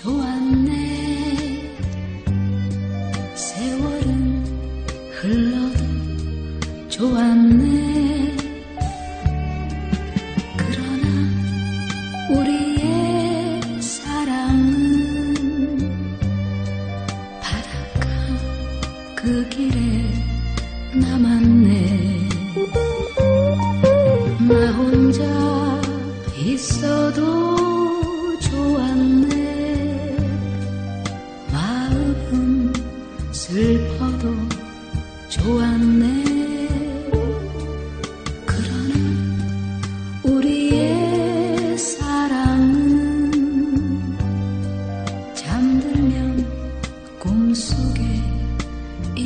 좋았네. 세월은 흘러 길에 남았네. 나 혼자 있어도 좋았네. 마음은 슬퍼도 좋았네.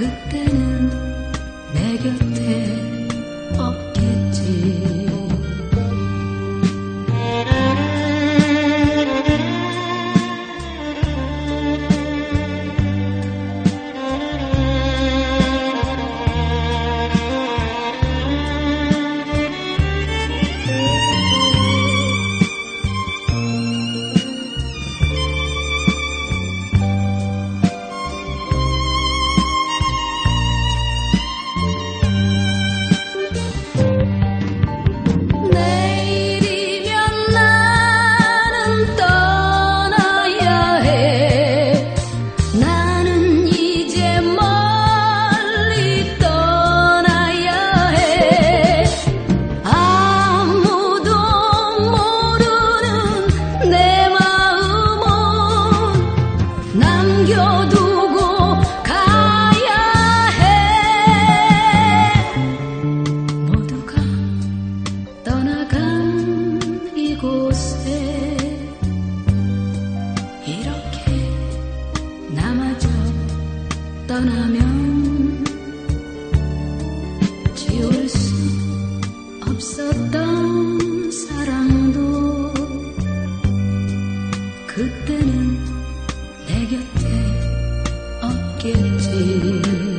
Could there 두고 가야 해. 모두가 떠나간 이곳에 이렇게 남아져 떠나면 지울 수 없던 사랑도 그때는 내 곁에 guilty.